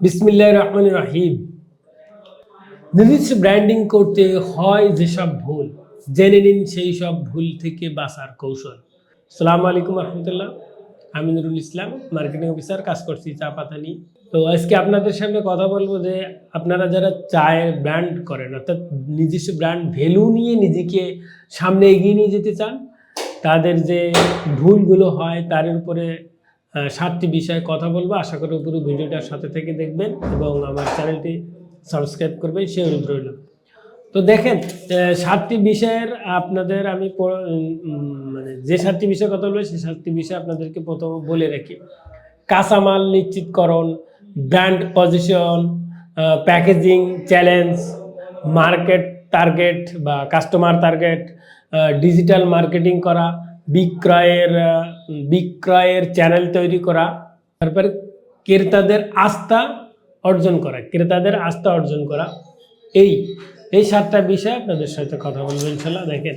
বিসমিল্লাহ রহমান রাহিম। নির্দিষ্ট ব্র্যান্ডিং করতে হয় যেসব ভুল, জেনে নিন সেই সব ভুল থেকে বাঁচার কৌশল। সালাম আলাইকুম রহমতুল্লাহ। আমি নুরুল ইসলাম মার্কেটিং অফিসার কাজ করছি চা পাতা নিয়ে তো আজকে আপনাদের সামনে কথা বলব যে আপনারা যারা চায়ের ব্র্যান্ড করেন, অর্থাৎ নিজস্ব ব্র্যান্ড ভ্যালু নিয়ে নিজেকে সামনে এগিয়ে নিয়ে যেতে চান, তাদের যে ভুলগুলো হয়, তার উপরে সাতটি বিষয়ে কথা বলব। আশা করি পুরো ভিডিওটার সাথে থেকে দেখবেন এবং আমার চ্যানেলটি সাবস্ক্রাইব করবেন, সে অনুরোধ রইল। তো দেখেন সাতটি বিষয়ের আপনাদের আমি মানে যে সাতটি বিষয়ে কথা বলব, সেই সাতটি বিষয় আপনাদেরকে প্রথম বলে রাখি। কাঁচামাল নিশ্চিতকরণ, brand position packaging challenge, market target বা কাস্টমার টার্গেট ডিজিটাল মার্কেটিং করা বিক্রয়ের বিক্রয়ের চ্যানেল তৈরি করা, তারপরে ক্রেতাদের আস্থা অর্জন করা, ক্রেতাদের আস্থা অর্জন করা। এই এই সাতটা বিষয়ে আপনাদের সাথে কথা বলব ইনশাল্লাহ। দেখেন,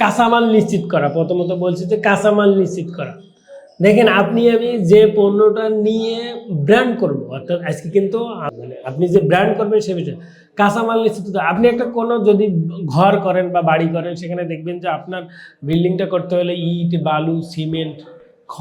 কাঁচামাল নিশ্চিত করা, প্রথমত বলছি যে কাঁচামাল নিশ্চিত করা। দেখেন, আপনি আমি যে পণ্যটা নিয়ে ব্র্যান্ড করব, অর্থাৎ আজকে কিন্তু মানে আপনি যে ব্র্যান্ড করবেন সে বিষয়ে। কাঁচামাল নিশ্চিত আপনি একটা কোনো যদি ঘর করেন বা বাড়ি করেন, সেখানে দেখবেন যে আপনার বিল্ডিংটা করতে হলে ইট, বালু সিমেন্ট খ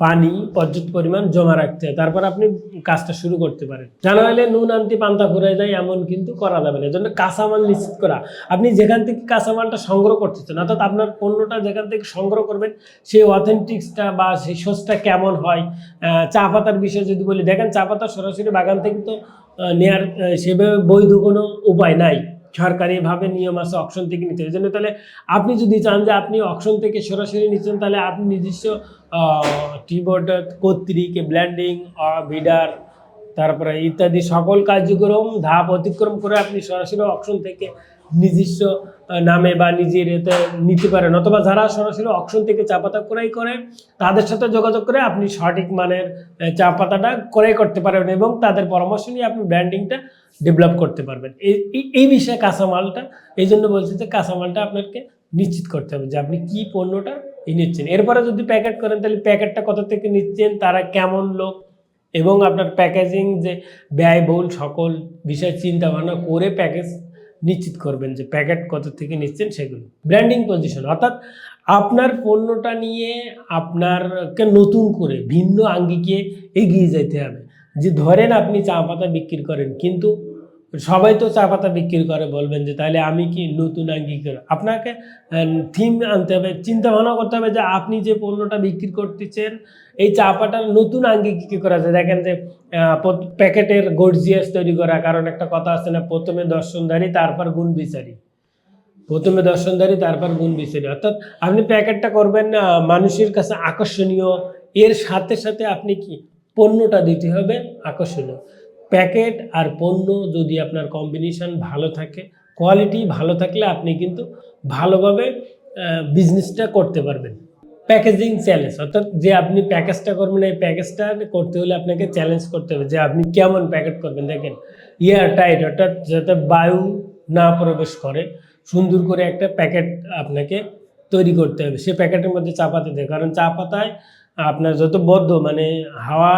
পানি, পর্যাপ্ত পরিমাণ জমা রাখতে হয়। তারপর আপনি কাজটা শুরু করতে পারেন। হলে নুন আনতে পান্তা ফুরাই যায়, এমন কিন্তু করা যাবে না। এজন্য কাঁচামাল নিশ্চিত করা। আপনি যেখান থেকে কাঁচামালটা সংগ্রহ করতেছেন, অর্থাৎ আপনার পণ্যটা যেখান থেকে সংগ্রহ করবেন, সেই অথেন্টিক্সটা বা সেই সোর্সটা কেমন হয় চা পাতার বিষয়ে যদি বলি, দেখেন চা পাতা সরাসরি বাগান থেকে তো নেয়ার সেভাবে বৈধ কোনো উপায় নাই। সরকারিভাবে নিয়ম আছে অকশন থেকে নিতে। এই জন্য তাহলে আপনি যদি চান যে আপনি অকশন থেকে সরাসরি নিচ্ছেন, তাহলে আপনি নিজস্ব টিবোর্ড কর্তৃক ব্ল্যান্ডিং বিডার তারপরে ইত্যাদি সকল কার্যক্রম, ধাপ অতিক্রম করে আপনি সরাসরি অকশন থেকে নিজস্ব নামে বা নিজের এতে নিতে পারেন। অথবা যারা সরাসরি অকশন থেকে চা পাতা ক্রয় করে, তাদের সাথে যোগাযোগ করে আপনি সঠিক মানের চা পাতাটা ক্রয় করতে পারবেন এবং তাদের পরামর্শ নিয়ে আপনি ব্র্যান্ডিংটা ডেভেলপ করতে পারবেন। এই, এই- বিষয়ে কাঁচামালটা, এই জন্য বলছি যে কাঁচামালটা আপনাকে নিশ্চিত করতে হবে যে আপনি কি পণ্যটা এই নিচ্ছেন এরপরে যদি প্যাকেট করেন, তাহলে প্যাকেটটা কত থেকে নিচ্ছেন, তারা কেমন লোক এবং আপনার প্যাকেজিং যে ব্যয়বহুল সকল বিষয় চিন্তা ভাবনা করে প্যাকেজ নিশ্চিত করবেন যে প্যাকেট কত থেকে নিচ্ছেন সেগুলো। ব্র্যান্ডিং পজিশন, অর্থাৎ আপনার পণ্যটা নিয়ে আপনারকে নতুন করে, ভিন্ন আঙ্গিকে এগিয়ে যেতে হবে। যে ধরেন আপনি চা পাতা বিক্রি করেন, কিন্তু সবাই তো চা পাতা বিক্রি করে, বলবেন যে তাহলে আমি কি নতুন আঙ্গিক করে আপনাকে থিম আনতে হবে চিন্তা ভাবনা করতে হবে যে আপনি যে পণ্যটা বিক্রি করতেছেন, এই চা পাতার নতুন আঙ্গিক কী করা যায়? দেখেন যে প্যাকেটের গর্জিয়াস তৈরি করা, কারণ একটা কথা আছে না, প্রথমে দর্শনধারী, তারপর গুণ বিচারী প্রথমে দর্শনধারী, তারপর গুণ বিচারী অর্থাৎ আপনি প্যাকেটটা করবেন মানুষের কাছে আকর্ষণীয়, এর সাথে সাথে আপনি কি পণ্যটা দিতে হবে আকর্ষণীয়। প্যাকেট আর পণ্য যদি আপনার কম্বিনেশন ভালো থাকে কোয়ালিটি ভালো থাকলে আপনি কিন্তু ভালোভাবে বিজনেসটা করতে পারবেন। প্যাকেজিং চ্যালেঞ্জ অর্থাৎ যে আপনি প্যাকেজটা করবেন, এই প্যাকেজটা করতে হলে আপনাকে চ্যালেঞ্জ করতে হবে যে আপনি কেমন প্যাকেট করবেন। দেখেন ইয়ার টাইট অর্থাৎ যাতে বায়ু না প্রবেশ করে, সুন্দর করে একটা প্যাকেট আপনাকে তৈরি করতে হবে। সে প্যাকেটের মধ্যে চা পাতা দেয়। কারণ চা পাতায় আপনার যত বদ্ধ মানে হাওয়া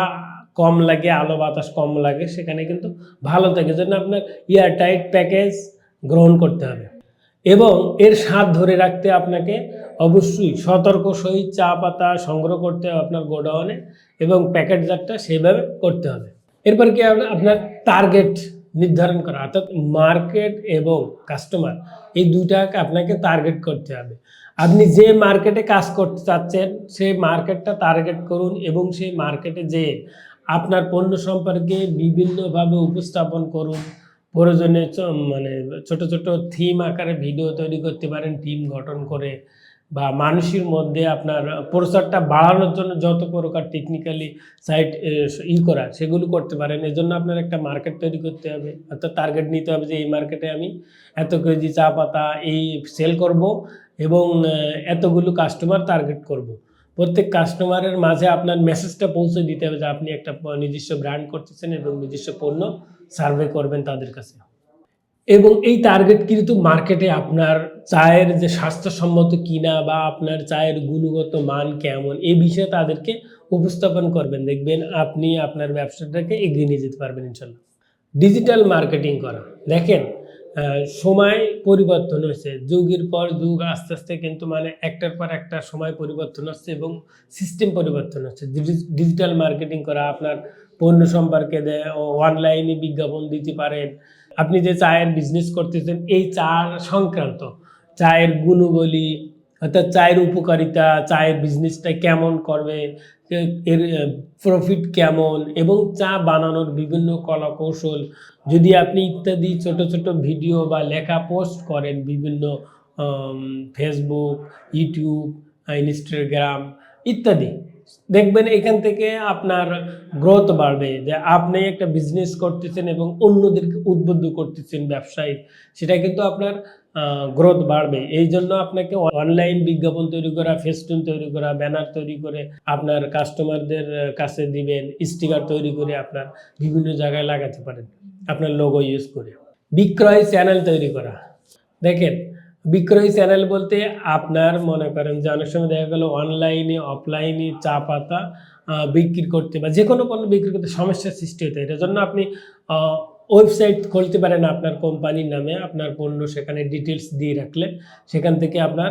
কম লাগে, আলো বাতাস কম লাগে, সেখানে কিন্তু ভালো থাকে। জন্য আপনার ইয়ার টাইট প্যাকেজ গ্রহণ করতে হবে। এবং এর স্বাদ ধরে রাখতে আপনাকে অবশ্যই সতর্ক সহিত চা পাতা সংগ্রহ করতে হবে আপনার গোডাউনে এবং প্যাকেটজাতটা সেইভাবে করতে হবে। এরপর কি আপনার টার্গেট নির্ধারণ করা। অর্থাৎ মার্কেট এবং কাস্টমার, এই দুটাকে আপনাকে টার্গেট করতে হবে। আপনি যে মার্কেটে কাজ করতে চাচ্ছেন, সেই মার্কেটটা টার্গেট করুন এবং সেই মার্কেটে যে আপনার পণ্য সম্পর্কে বিভিন্নভাবে উপস্থাপন করুন। প্রয়োজনে মানে ছোট ছোট থিম আকারে ভিডিও তৈরি করতে পারেন টিম গঠন করে বা মানুষের মধ্যে আপনার প্রচারটা বাড়ানোর জন্য যত প্রকার টেকনিক্যালি সাইট ই করা সেগুলো করতে পারেন। এজন্য আপনার একটা মার্কেট তৈরি করতে হবে। অর্থাৎ টার্গেট নিতে হবে যে এই মার্কেটে আমি এত কেজি চা পাতা এই সেল করব এবং এতগুলো কাস্টমার টার্গেট করব। প্রত্যেক কাস্টমারের মাঝে আপনার মেসেজটা পৌঁছে দিতে হবে যে আপনি একটা নিজস্ব ব্র্যান্ড করতেছেন এবং নিজস্ব পণ্য সার্ভে করবেন তাদের কাছে। এবং এই টার্গেট কিন্তু মার্কেটে আপনার চায়ের যে স্বাস্থ্যসম্মত কিনা বা আপনার চায়ের গুণগত মান কেমন, এই বিষয়ে তাদেরকে উপস্থাপন করবেন। দেখবেন আপনি আপনার ব্যবসাটাকে এগিয়ে নিয়ে যেতে পারবেন ইনশাল্লাহ। ডিজিটাল মার্কেটিং করা। দেখেন সময় পরিবর্তন হয়েছে। যুগের পর যুগ আস্তে আস্তে কিন্তু মানে একটার পর একটা সময় পরিবর্তন হচ্ছে এবং সিস্টেম পরিবর্তন হচ্ছে। ডিজিটাল মার্কেটিং করা, আপনার পণ্য সম্পর্কে অনলাইনে বিজ্ঞাপন দিতে পারেন, আপনি যে চায়ের বিজনেস করতেছেন, এই চা সংক্রান্ত, চায়ের গুণবলী অর্থাৎ চায়ের উপকারিতা, চায়ের বিজনেসটা কেমন করবে এর প্রফিট কেমন এবং চা বানানোর বিভিন্ন কলা কৌশল যদি আপনি ইত্যাদি ছোট ছোট ভিডিও বা লেখা পোস্ট করেন বিভিন্ন ফেসবুক ইউটিউব ইনস্টাগ্রাম ইত্যাদি, দেখবেন এখান থেকে আপনার গ্রোথ বাড়বে। যে আপনি একটা বিজনেস করতেছেন এবং অন্যদেরকে উদ্বুদ্ধ করতেছেন ব্যবসায়ী, সেটা কিন্তু আপনার গ্রোথ বাড়বে। এই জন্য আপনাকে অনলাইন বিজ্ঞাপন তৈরি করা ফেস্টুন তৈরি করা ব্যানার তৈরি করে আপনার কাস্টমারদের কাছে দিবেন স্টিকার তৈরি করে আপনার বিভিন্ন জায়গায় লাগাতে পারেন আপনার লোগো ইউজ করে। বিক্রয় চ্যানেল তৈরি করা। দেখেন, বিক্রয় চ্যানেল বলতে আপনার মনে করেন যে অনেক সময় দেখা গেল অনলাইনে অফলাইনে চা পাতা বিক্রি করতে বা যে কোনো পণ্য বিক্রি করতে সমস্যার সৃষ্টি হতে। এটার জন্য আপনি ওয়েবসাইট খুলতে পারেন আপনার কোম্পানির নামে, আপনার পণ্য সেখানে ডিটেলস দিয়ে রাখলে সেখান থেকে আপনার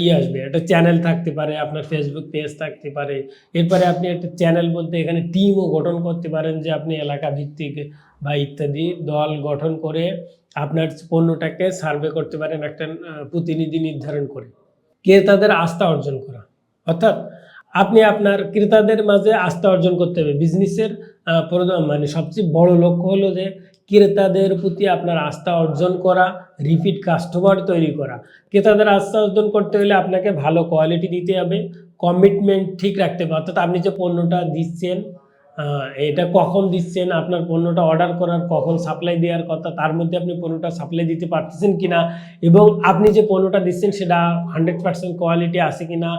ইয়ে আসবে। একটা চ্যানেল থাকতে পারে, আপনার ফেসবুক পেজ থাকতে পারে। এরপরে আপনি একটা চ্যানেল বলতে এখানে টিমও গঠন করতে পারেন যে আপনি এলাকা ভিত্তিক বা ইত্যাদি দল গঠন করে আপনার পণ্যটাকে সার্ভে করতে পারেন একটা প্রতিনিধি নির্ধারণ করে। ক্রেতাদের আস্থা অর্জন করা। অর্থাৎ আপনি আপনার ক্রেতাদের মাঝে আস্থা অর্জন করতে হবে। বিজনেসের মানে সবচেয়ে বড় লক্ষ্য হলো যে ক্রেতাদের প্রতি আপনার আস্থা অর্জন করা রিপিট কাস্টমার তৈরি করা। ক্রেতাদের আস্থা অর্জন করতে হলে আপনাকে ভালো কোয়ালিটি দিতে হবে কমিটমেন্ট ঠিক রাখতে হবে। অর্থাৎ আপনি যে পণ্যটা দিচ্ছেন এটা কখন দিচ্ছেন, আপনার পণ্যটা অর্ডার করার, কখন সাপ্লাই দেওয়ার কথা, তার মধ্যে আপনি পণ্যটা সাপ্লাই দিতে পারতেছেন কিনা এবং আপনি যে পণ্যটা দিচ্ছেন সেটা হান্ড্রেড পার্সেন্ট কোয়ালিটি আছে কিনা,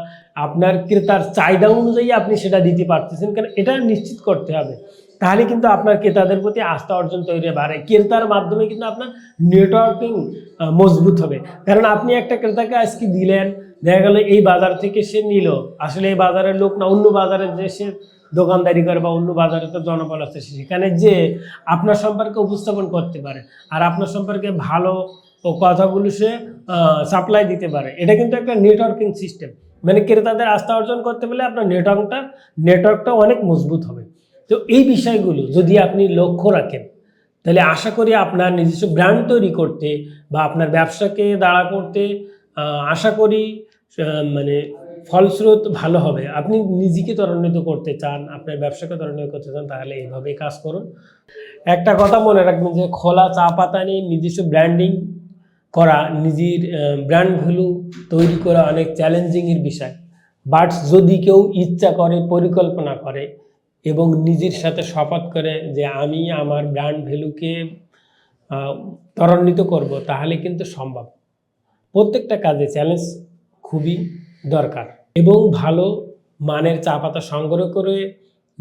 আপনার ক্রেতার চাহিদা অনুযায়ী আপনি সেটা দিতে পারতেছেন কেন, এটা নিশ্চিত করতে হবে। তাহলে কিন্তু আপনার ক্রেতাদের প্রতি আস্থা অর্জন তৈরি বাড়ে ক্রেতার মাধ্যমে কিন্তু আপনার নেটওয়ার্কিং মজবুত হবে। কারণ আপনি একটা ক্রেতাকে আজকে দিলেন, দেখা গেল এই বাজার থেকে সে নিল। আসলে এই বাজারের লোক না, অন্য বাজারে যে সে দোকানদারি করে বা অন্য বাজারে তো জনবল আছে সেখানে যে আপনার সম্পর্কে উপস্থাপন করতে পারে আর আপনার সম্পর্কে ভালো কথাগুলো সে সাপ্লাই দিতে পারে। এটা কিন্তু একটা নেটওয়ার্কিং সিস্টেম মানে ক্রেতাদের আস্থা অর্জন করতে পারলে আপনার নেটওয়ার্কটা নেটওয়ার্কটা অনেক মজবুত হবে। তো এই বিষয়গুলো যদি আপনি লক্ষ্য রাখেন, তাহলে আশা করি আপনার নিজস্ব ব্র্যান্ড তৈরি করতে বা আপনার ব্যবসাকে দাঁড়া করতে আশা করি মানে ফলস্রোত ভালো হবে। আপনি নিজেকে ত্বরান্বিত করতে চান, আপনার ব্যবসাকে ত্বরান্বিত করতে চান, তাহলে এইভাবেই কাজ করুন। একটা কথা মনে রাখবেন যে খোলা চা পাতা নিয়ে নিজস্ব ব্র্যান্ডিং করা, নিজের ব্র্যান্ড ভ্যালু তৈরি করা অনেক চ্যালেঞ্জিংয়ের বিষয়। বাট যদি কেউ ইচ্ছা করে, পরিকল্পনা করে এবং নিজের সাথে শপথ করে যে আমি আমার ব্র্যান্ড ভ্যালুকে ত্বরান্বিত করব, তাহলে কিন্তু সম্ভব। প্রত্যেকটা কাজে চ্যালেঞ্জ খুবই দরকার এবং ভালো মানের চা পাতা সংগ্রহ করে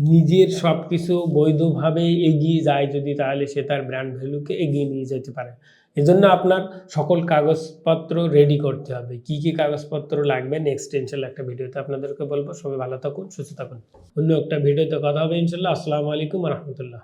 নিজের সব কিছু বৈধভাবে এগিয়ে যায় যদি, তাহলে সে তার ব্র্যান্ড ভ্যালুকে এগিয়ে নিয়ে যেতে পারে। এজন্য আপনার সকল কাগজপত্র রেডি করতে হবে। কি কি কাগজপত্র লাগবে? নেক্সট ইনশাল্লাহ একটা ভিডিওতে আপনাদেরকে বলব। সবাই ভালো থাকুন, সুস্থ থাকুন। অন্য একটা ভিডিওতে কথা হবে ইনশাল্লাহ আসসালামু আলাইকুম রহমতুল্লাহ।